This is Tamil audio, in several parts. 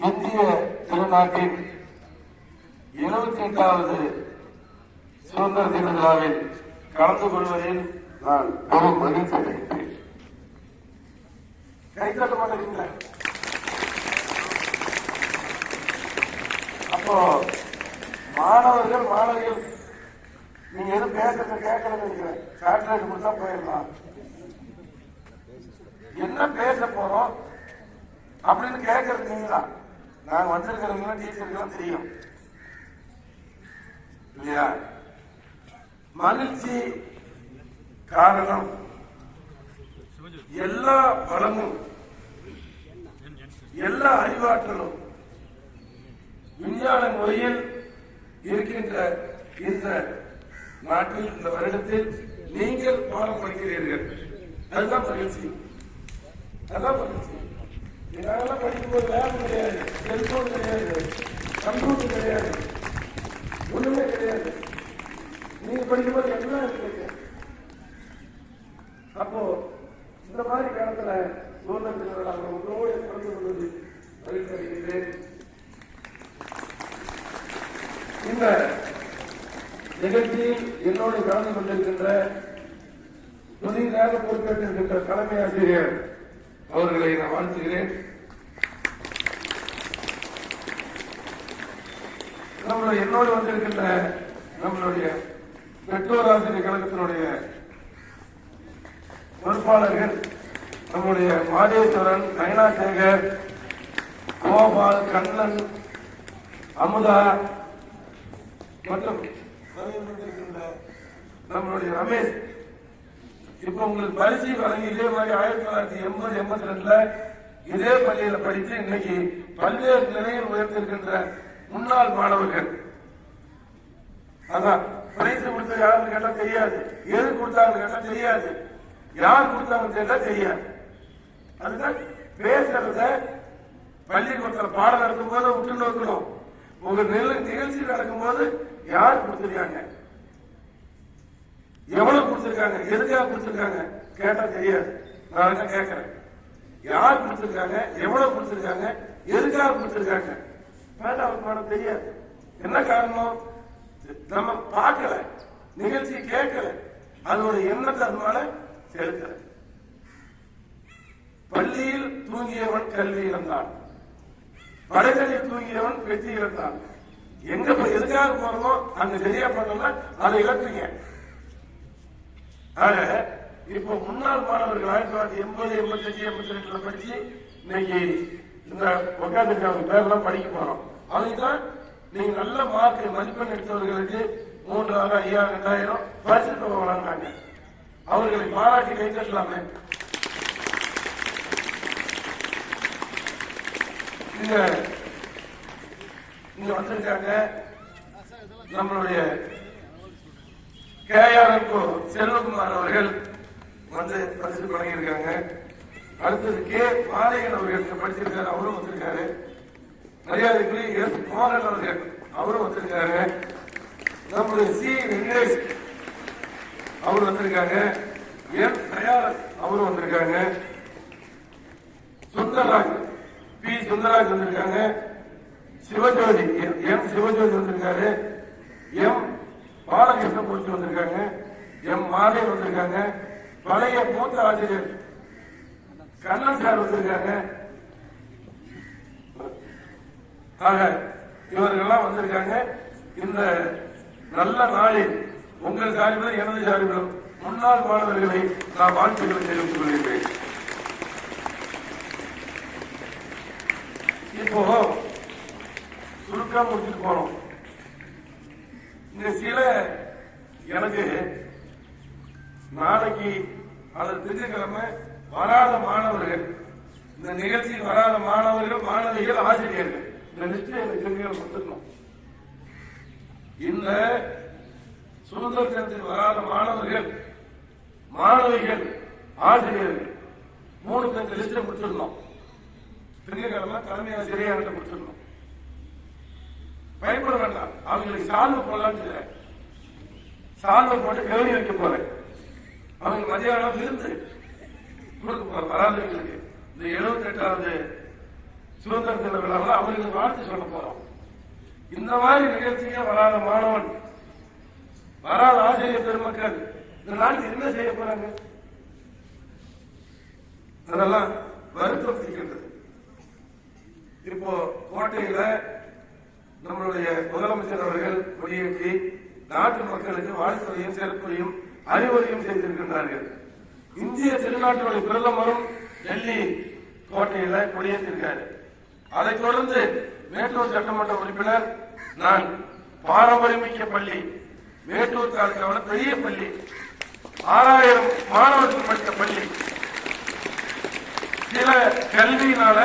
இந்திய திருநாட்டின் இருபத்தி எட்டாவது சுதந்திர தின விழாவில் கலந்து கொள்வதில் நான் பெரும் மகிழ்ச்சி அடைகிறேன். கைத்தட்ட மாட்டேங்கிறீங்களா அப்போ மாணவர்கள் மாணவிகள் நீங்க எதுவும் பேசுறது கேட்கலன்னு நினைக்கிறேன் சேட்டலைட் கொடுத்தா போயிடலாம். என்ன பேச போறோம் அப்படின்னு கேட்கறது நீங்க தான் நாங்க வந்திருக்கிறவங்க டீச்சர்களும் தெரியும். இல்லையா? மகிழ்ச்சி காரணம் எல்லா வளமும் எல்லா அறிவாற்றலும் விஞ்ஞான முறையில் இருக்கின்ற இந்த நாட்டில் இந்த வருடத்தில் நீங்கள் பாடம் படிக்கிறீர்கள் அதுதான் மகிழ்ச்சி. அதுதான் மகிழ்ச்சி. என்னால படிக்கும்போது லேப் கிடையாது செல்போன் கிடையாது கம்ப்யூட்டர் கிடையாது ஒண்ணுமே கிடையாது. நீங்க படிக்கும்போது எல்லாம் இருக்கு? அப்போ இந்த மாதிரி காலத்துல சுதந்திர தின உங்களோடு கலந்து கொள்வது மகிழ்ச்சி இந்த நிகழ்ச்சியில் என்னோடு கலந்து கொண்டிருக்கின்ற புதிதாக பொறுப்பேற்றிருக்கின்ற தலைமை ஆசிரியர் அவர்களை நான் வாழ்த்துகிறேன். நம்மளுடைய என்னோடு வந்திருக்கின்ற நம்மளுடைய பெற்றோர் கழகத்தினுடைய பொறுப்பாளர்கள் நம்முடைய மாதேஸ்வரன் நயனாசேகர் கோபால் கண்ணன் அமுதா மற்றும் நம்மளுடைய ரமேஷ். இப்ப உங்களுக்கு பரிசு வழங்கி இதே மாதிரி ஆயிரத்தி தொள்ளாயிரத்தி எண்பது எண்பத்தி ரெண்டுல இதே பள்ளியில படித்து இன்னைக்கு பல்வேறு நிலையில் உயர்த்திருக்கின்ற முன்னாள் மாணவர்கள். அதான் பரிசு கொடுத்தது யாருன்னு கேட்டா தெரியாது. எது கொடுத்தாங்கன்னு கேட்டா தெரியாது. யார் கொடுத்தாங்கன்னு கேட்டா தெரியாது. அதுதான் பேசுறத பள்ளிக்கூடத்துல பாடம் நடத்தும் போது விட்டு நோக்கணும். உங்க நிகழ்ச்சி நடக்கும் போது யார் கொடுத்துருக்காங்க? எவ்வளவு கொடுத்திருக்காங்க? எதுக்காக கொடுத்திருக்காங்க? கேட்டா தெரியாது. நான் என்ன கேட்கறேன்? யார் கொடுத்திருக்காங்க? எவ்வளவு கொடுத்திருக்காங்க? எதுக்காக கொடுத்திருக்காங்க? கேட்டா அவருக்கு மேடம் தெரியாது. என்ன காரணம்? நம்ம பார்க்கல. நிகழ்ச்சி கேட்கல. அதோட எண்ணத்தை அதனால செலுத்தல. பள்ளியில் தூங்கியவன் கல்வி இழந்தான். படைகளில் தூங்கியவன் வெற்றி இழந்தான். எங்க போய் எதுக்காக போறோமோ அங்க சரியா பண்ணல அதை இழப்பீங்க. ஆக இப்போ முன்னாள் மாணவர்கள் ஆயிரத்தி தொள்ளாயிரத்தி எண்பது எண்பத்தஞ்சு எண்பத்தி ரெண்டுல பற்றி இன்னைக்கு இந்த உட்காந்துருக்காங்க பேர்லாம் படிக்க போறோம். அதுதான் நீங்க நல்ல மார்க் மதிப்பெண் எடுத்தவர்களுக்கு மூன்றாயிரம் ஐயாயிரம் ரெண்டாயிரம் பரிசு தொகை வழங்கினாங்க அவர்களை பாராட்டி கைத்தட்டலாமே இங்க இங்க வந்திருக்காங்க நம்மளுடைய கேஆர்எம்கோ செல்வகுமார் அவர்கள் வந்து பரிசு வழங்கியிருக்காங்க. அடுத்தது கே பாலையன் அவர்கள் படிச்சிருக்காரு அவரும் வந்திருக்காரு. மரியாதைக்குரிய எஸ் மோகன் அவர்கள் அவரும் வந்திருக்காரு. நம்முடைய சி வெங்கடேஷ் அவர் வந்திருக்காங்க. என் தயார் அவரும் வந்திருக்காங்க. சுந்தரராஜ் பி சுந்தரராஜ் வந்திருக்காங்க. சிவஜோதி எம் சிவஜோதி வந்திருக்காரு. எம் பாலகிருஷ்ண பூச்சி வந்திருக்காங்க. எம் மாலை வந்திருக்காங்க. பழைய மூத்த ஆசிரியர் கண்ணன் சார் வந்திருக்காங்க. ஆக இவர்கள்லாம் வந்திருக்காங்க. இந்த நல்ல நாளில் உங்கள் சார்பிலும் எனது சார்பிலும் முன்னாள் மாணவர்களை நான் வாழ்த்துக்களை தெரிவித்துக் கொள்கிறேன் இப்போ சுருக்கம் முடிச்சுட்டு போறோம். இந்த சில எனக்கு நாளைக்கு அதை திங்கட்கிழமை வராத மாணவர்கள் இந்த நிகழ்ச்சியில் வராத மாணவர்கள் மாணவிகள் ஆசிரியர்கள் இந்த நிச்சயம் எனக்கு திங்கட்கிழமை கொடுத்துக்கணும் இந்த சுதந்திர தினத்தில் வராத மாணவர்கள் மாணவிகள் ஆசிரியர்கள் மூணு பேருக்கு லிஸ்ட் கொடுத்துருந்தோம் திங்கட்கிழமை தலைமை ஆசிரியர் கொடுத்துருந்தோம் பயப்பட வேண்டாம். அவங்களுக்கு சால்வு போடலான்னு சால்வை போட்டு கவனி வைக்க போறேன். அவங்க மதியானம் விருந்து கொடுக்க போற வராதவங்களுக்கு இந்த எழுபத்தி எட்டாவது சுதந்திர தின விழாவில் அவங்களுக்கு வாழ்த்து சொல்ல போறோம். இந்த மாதிரி நிகழ்ச்சியே வராத மாணவன் வராத ஆசிரியர் பெருமக்கள் இந்த நாட்டுக்கு என்ன செய்ய போறாங்க? அதெல்லாம் வருத்தம் இருக்கின்றது இப்போ கோட்டையில நம்மளுடைய முதலமைச்சர் அவர்கள் கொடியேற்றி நாட்டு மக்களுக்கு வாழ்த்துறையும் சிறப்புரையும் அறிவுரையும் செய்திருக்கின்றார்கள். இந்திய திருநாட்டினுடைய பிரதமரும் டெல்லி கோட்டையில கொடியேற்றிருக்காரு. அதைத் தொடர்ந்து மேட்டூர் சட்டமன்ற உறுப்பினர் நான் பாரம்பரியமிக்க பள்ளி மேட்டூர் தாலுக்காவில் பெரிய பள்ளி ஆறாயிரம் மாணவர்கள் படித்த பள்ளி. சில கல்வியினால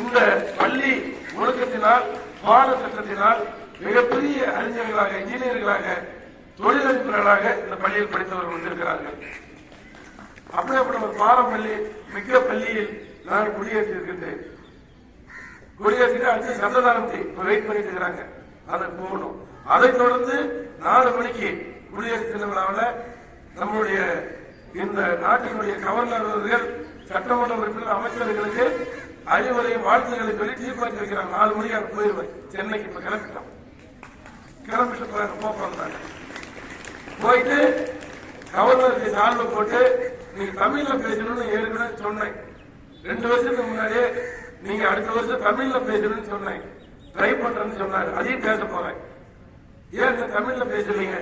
இந்த பள்ளி ஒழுக்கத்தினால் பாடத்திட்டத்தினால் மிகப்பெரிய அறிஞர்களாக இன்ஜினியர்களாக தொழிலதிபர்களாக இந்த பள்ளியில் படித்தவர்கள் வந்திருக்கிறார்கள். அப்படிப்பட்ட ஒரு பாரம்பள்ளி மிக்க பள்ளியில் நான் குடியேற்றிருக்கின்றேன். குடியேற்றிட்டு அடுத்து சந்ததானத்தை வெயிட் பண்ணிட்டு இருக்கிறாங்க. அதை போகணும். அதைத் தொடர்ந்து நாலு மணிக்கு குடியரசு தின விழாவில் நம்முடைய இந்த நாட்டினுடைய கவர்னர் அவர்கள் சட்டமன்ற உறுப்பினர் அமைச்சர்களுக்கு அனைவரையும் வாழ்த்துக்களை சொல்லி தீர்மானித்து வைக்கிறாங்க நாலு மணிக்கு அங்கே போயிருவேன் சென்னைக்கு இப்ப கிளம்பிட்டோம். கிளம்பிட்டு போறாங்க போயிட்டு கவர்னருக்கு சால்வை போட்டு நீங்க தமிழ்ல பேசணும்னு ஏற்கனவே சொன்னேன். ரெண்டு வருஷத்துக்கு முன்னாடியே நீங்க அடுத்த வருஷம் தமிழ்ல பேசணும்னு சொன்னேன். ட்ரை பண்றேன்னு சொன்னாரு. அதையும் பேச போறேன். ஏன் தமிழ்ல பேசுறீங்க?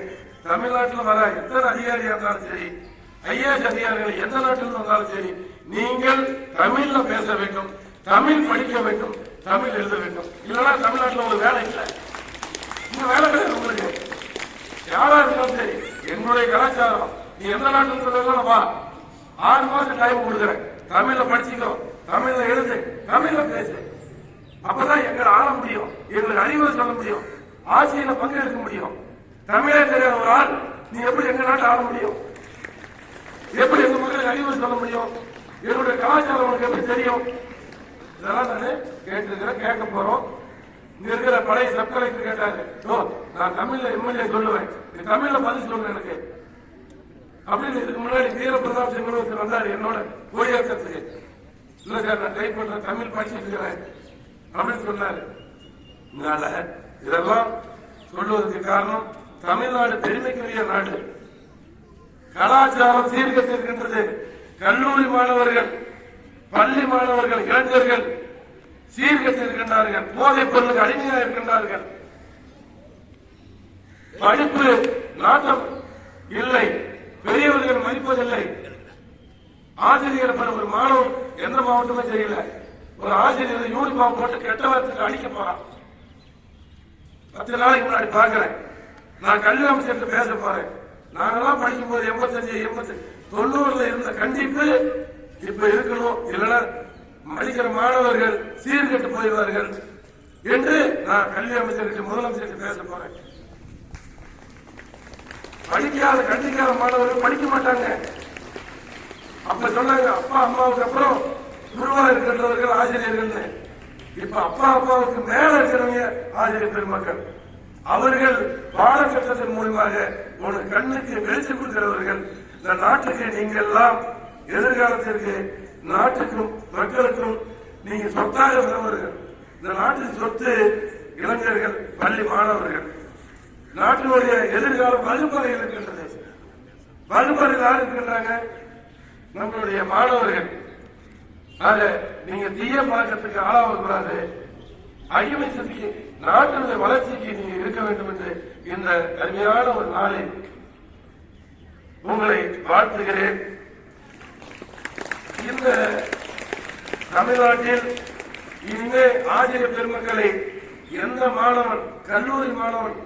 தமிழ்நாட்டில் வர எத்தனை அதிகாரியா இருந்தாலும் சரி ஐஏஎஸ் அதிகாரிகள் எந்த நாட்டில் வந்தாலும் சரி நீங்கள் தமிழ்ல பேச வேண்டும். தமிழ் படிக்க வேண்டும். தமிழ் எழுத வேண்டும். இல்லைன்னா தமிழ்நாட்டில் ஒரு வேலை இல்லை. இன்னும் வேலை கிடையாது உங்களுக்கு. யாரா இருந்தாலும் சரி என்னுடைய கலாச்சாரம். நீ எந்த நாட்டுல வா. ஆறு மாசம் டைம் கொடுக்குறேன். தமிழ்ல படிச்சுக்கோ. தமிழ்ல எழுது. தமிழ்ல பேசு. அப்பதான் எங்களை ஆள முடியும். எங்களுக்கு அறிவு சொல்ல முடியும். ஆட்சியில பங்கெடுக்க முடியும். தமிழே தெரியாத ஒரு ஆள் நீ எப்படி எங்க நாட்டை ஆள முடியும்? எப்படி எங்க மக்களுக்கு அறிவு சொல்ல முடியும்? என்னுடைய கலாச்சாரம் உனக்கு எப்படி தெரியும்? இதெல்லாம் நான் கேட்டிருக்கிறேன் கேட்க போறோம். இங்க இருக்கிற பழைய சப் கலெக்டர் கேட்டாரு ஓ நான் தமிழ்ல எம்எல்ஏ சொல்லுவேன். நீ தமிழ்ல பதில் சொல்லுங்க எனக்கு. அப்படின்னு இதுக்கு முன்னாடி வீரபிரதாப் சிங் ஒருத்தர் வந்தாரு என்னோட கொடியேற்றத்துக்கு இல்ல சார் நான் ட்ரை பண்றேன் தமிழ் படிச்சுட்டு இருக்கிறேன். அப்படின்னு சொன்னாரு. அதனால இதெல்லாம் சொல்லுவதற்கு காரணம் தமிழ்நாடு பெருமைக்குரிய நாடு. கலாச்சாரம் சீர்கட்டிருக்கின்றது கல்லூரி மாணவர்கள் பள்ளி மாணவர்கள் இளைஞர்கள் சீர்கட்டிருக்கின்றார்கள் போதைப் பொருளுக்கு அடிமையாக இருக்கின்றார்கள். படிப்பு நாட்டம் இல்லை பெரியவர்கள் மதிப்பதில்லை. ஆசிரியர் பாரு, ஒரு மாணவன் எந்த மாவட்டமே தெரியல. ஒரு ஆசிரியர் யூனிஃபார்ம் போட்டு கெட்ட வார்த்தைக்கு அடிக்க போறான். பத்து நாளைக்கு முன்னாடி பாக்குறேன் நான் கல்வி அமைச்சர்கிட்ட பேச போறேன். நாங்கெல்லாம் படிக்கும் போது எண்பத்தஞ்சு எண்பத்தி தொண்ணூறுல இருந்த கண்டிப்பு இப்ப இருக்கணும். இல்லைன்னா படிக்கிற மாணவர்கள் சீர்கெட்டு போய்வார்கள் என்று நான் கல்வி அமைச்சருக்கு முதலமைச்சர்கிட்ட பேச போறேன். படிக்காத கண்டிக்காத மாணவர்கள் படிக்க மாட்டாங்க. அப்ப சொன்னாங்க அப்பா அம்மாவுக்கு அப்புறம் குருவா இருக்கின்றவர்கள் ஆசிரியர்கள் இப்ப அப்பா அம்மாவுக்கு மேல இருக்கிறவங்க ஆசிரியர் பெருமக்கள். அவர்கள் பாடத்திட்டத்தின் மூலமாக ஒரு கண்ணுக்கு வெளிச்சம் கொடுக்கிறவர்கள். இந்த நாட்டுக்கு நீங்கள் எல்லாம் எதிர்காலத்திற்கு நாட்டுக்கும் மக்களுக்கும் நீங்க சொத்தாக இருந்தவர்கள் இந்த நாட்டின் சொத்து இளைஞர்கள் பள்ளி மாணவர்கள். நாட்டினுடைய எதிர்காலம் வகுப்பறையில் இருக்கின்றது. வகுப்பறையில் யார் இருக்கின்றாங்க? நம்மளுடைய மாணவர்கள். ஆக நீங்க தீய பழக்கத்துக்கு ஆளாக கூடாது. அகிமிசத்துக்கு நாட்டினுடைய வளர்ச்சிக்கு நீங்க இருக்க வேண்டும் என்று இந்த அருமையான ஒரு நாளில் உங்களை வாழ்த்துகிறேன். இந்த தமிழ்நாட்டில் இனிமே ஆசிய பெருமக்களை எந்த மாணவன் கல்லூரி மாணவன்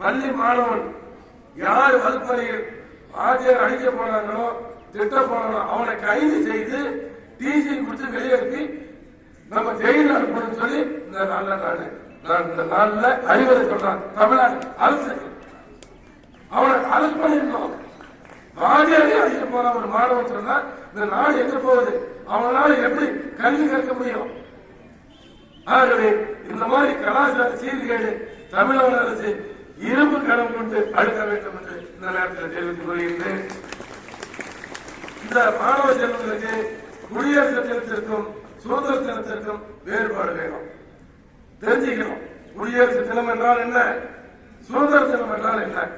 பள்ளி மாணவன் யார் வகுப்பறையில் ஆசிரியர் அழிக்க போனாங்களோ திட்ட போனாங்களோ அவனை கைது செய்து டிசி கொடுத்து வெளியேற்றி நம்ம ஜெயில் அனுப்பணும்னு சொல்லி இந்த நல்ல நாடு. நான் இந்த நாளில் அறிவுரை சொல்றான் தமிழ்நாடு அரசு. அவனை அரசு பண்ணிருந்தோம் வாதியாரே அழிக்க போற ஒரு மாணவன் சொன்னா இந்த நாடு எங்க போகுது? அவனால எப்படி கல்வி கற்க முடியும்? ஆகவே இந்த மாதிரி கலாச்சார சீர்கேடு தமிழக அரசு இரும்பு கடன் கொண்டு அடுக்க வேண்டும் என்று இந்த நேரத்தில் தெரிவித்துக் கொள்கின்றேன். இந்த மாணவ செல்வங்களுக்கு குடியரசு தினத்திற்கும் சுதந்திர தினத்திற்கும் வேறுபாடு வேணும். தெரிஞ்சுக்கணும். குடியரசு தினம் என்றால் என்ன? சுதந்திர தினம் என்றால் என்ன?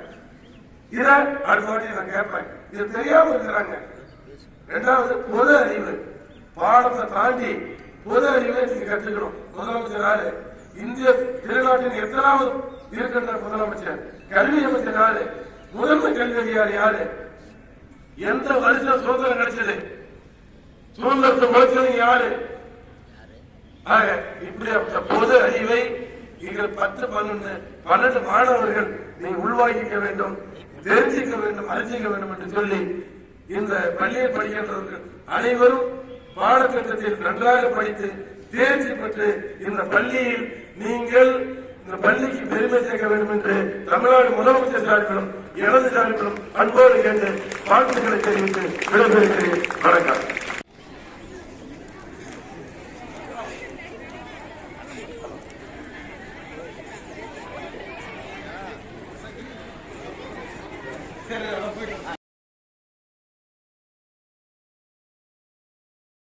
இதை அடுத்த வாட்டி நான் கேட்பேன் இது தெரியாம இருக்கிறாங்க. ரெண்டாவது பொது அறிவு. பாடத்தை தாண்டி பொது அறிவை நீங்க கற்றுக்கணும் முதலமைச்சர் இந்திய திருநாட்டின் எத்தனாவது இருக்கின்ற முதலமைச்சர்? கல்வி அமைச்சர் யாரு? முதன்மை கல்வி அதிகாரி யாரு? எந்த வருஷம் சுதந்திரம் கிடைச்சது? சுதந்திரத்தை உழைச்சது யாரு? ஆக இப்படி பொது அறிவை நீங்கள் பத்து பன்னெண்டு பன்னெண்டு மாணவர்கள் நீ உள்வாங்கிக்க வேண்டும். தெரிஞ்சிக்க வேண்டும் அறிஞ்சிக்க வேண்டும் என்று சொல்லி இந்த பள்ளியில் படிக்கின்றவர்கள் அனைவரும் பாடத்திட்டத்தில் நன்றாக படித்து தேர்ச்சி பெற்று இந்த பள்ளியில் நீங்கள் இந்த பள்ளிக்கு பெருமை சேர்க்க வேண்டும் என்று தமிழ்நாடு முதலமைச்சர் சார்பிலும் எனது சார்பிலும் அன்போடு கேட்டு வாழ்த்துக்களை தெரிவித்து விடைபெறுகிறேன். வணக்கம்.